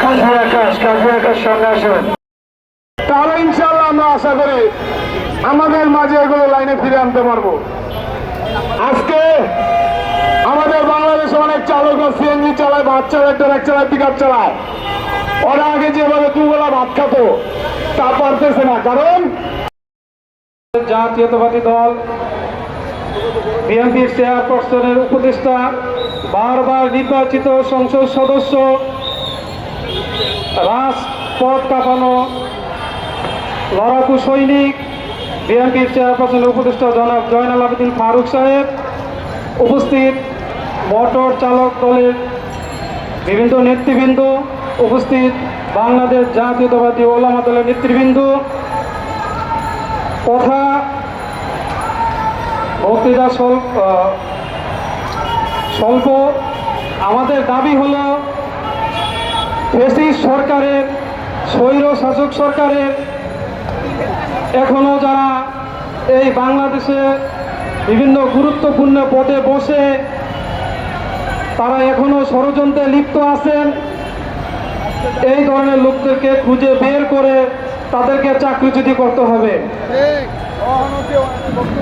কাজের আকাশ কাজের আকাশ সঙ্গে আসুন। তাহলে আশা করি আমাদের মাঝে এগুলো লাইনে ফিরে আনতে পারব। আজকে আমাদের বাংলাদেশে অনেক চালকরা সিএনজি চালায়, ভাত চালায়, ট্রাক চালায় পিক চালায়। ওরা আগে যেভাবে দুবেলা ভাত খাতো, তা পারতেছে না। কারণ জাতীয়তাবাদী দল, বিএনপির চেয়ারপারসনের উপদেষ্টা, বারবার নির্বাচিত সংসদ সদস্য, রাজপথ কাঁপানো লড়াকু সৈনিক বিএনপির চেয়ারপারসনের উপদেষ্টা জনাব জয়নাল আবেদিন ফারুক সাহেব, উপস্থিত মোটর চালক দলের বিভিন্ন নেতৃবৃন্দ, উপস্থিত বাংলাদেশ জাতীয়তাবাদী ওলামা দলের নেতৃবৃন্দ কথা বক্তৃতা স্বল্প। আমাদের দাবি হলো ফেসিস সরকারের, স্বৈর শাসক সরকারের এখনও যারা এই বাংলাদেশে বিভিন্ন গুরুত্বপূর্ণ পদে বসে তারা এখনও ষড়যন্ত্রে লিপ্ত আছেন, এই ধরনের লোকদেরকে খুঁজে বের করে তাদেরকে চাকরিচ্যুতি করতে হবে।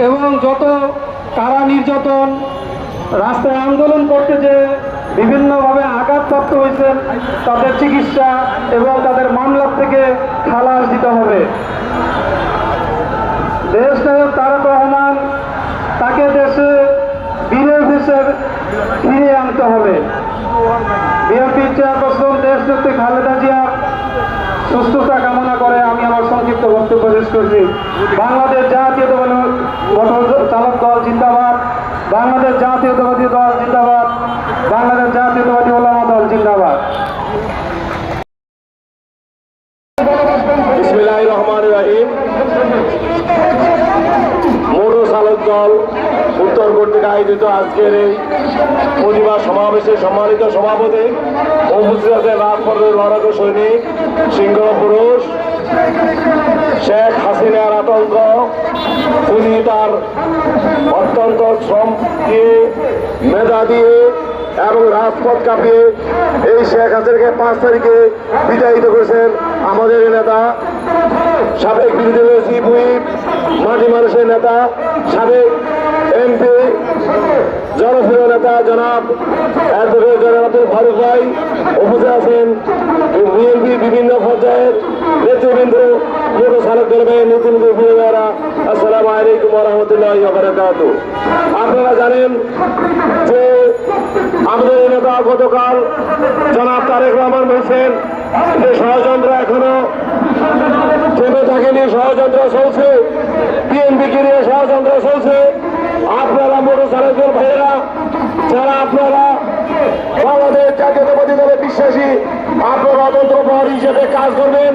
এবং যত কারা নির্যাতন, রাস্তায় আন্দোলন করতে যে বিভিন্নভাবে আঘাতপ্রাপ্ত হয়েছেন, তাদের চিকিৎসা এবং তাদের মামলার থেকে খালাস দিতে হবে। দেশ নায়ক তারক রহমান, তাকে দেশে বীরের দেশে ফিরিয়ে আনতে হবে। বিএনপির চেয়ারপারসন দেশ নেত্রী খালেদা জিয়ার সুস্থতা কামনা করে আমি আমার সংক্ষিপ্ত বক্তব্য শেষ করছি। বাংলাদেশ জাতীয়তাবাদী মোটর চালক দল জিন্দাবাদ। বাংলাদেশ জাতীয়তাবাদী দল জিন্দাবাদ। বাংলাদেশ জাতীয়তাবাদী ওলামা দল জিন্দাবাদ। রহমান রাহিম। মোটর চালক দল উত্তর কর্তৃক আয়োজিত আজকের এই প্রতিবাদ সমাবেশে সম্মানিত সভাপতি উপস্থিত রাজপথের লড়াকু সৈনিক, সিংহ পুরুষ, শেখ হাসিনার আতঙ্ক উনি তার অত্যন্ত শ্রম দিয়ে, মেধা দিয়ে এবং রাজপথ কাঁপিয়ে এই শেখ হাসিনাকে পাঁচ তারিখে বিদায়িত করেছেন। আমাদের নেতা, সাবেক মাটি মানুষের নেতা, সাবেক এমপি জনপ্রিয় নেতা জনাব অ্যাডভোকেট জনাব আব্দুল ফারুক ভাই উপস্থিত আছেন। বিএনপি বিভিন্ন পর্যায়ের নেতৃবৃন্দ মোটর চালক দলের নতুন আসসালামু আলাইকুম রহমতুল্লাহ বারাকাত আপনারা জানেন যে আমাদের নেতা গতকাল জনাব তারেক রহমান বলছেন ষড়যন্ত্র এখনও থেমে থাকেনি, ষড়যন্ত্র চলছে। বিএনপিকে নিয়ে ষড়যন্ত্র চলছে। আপনারা মোটরসাইকেল ভাইয়েরা, যারা আপনারা বাংলাদেশ জাতীয়তাবাদী দলে বিশ্বাসী, আপনারা অতন্ত্র প্রহরী হিসেবে কাজ করবেন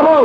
এবং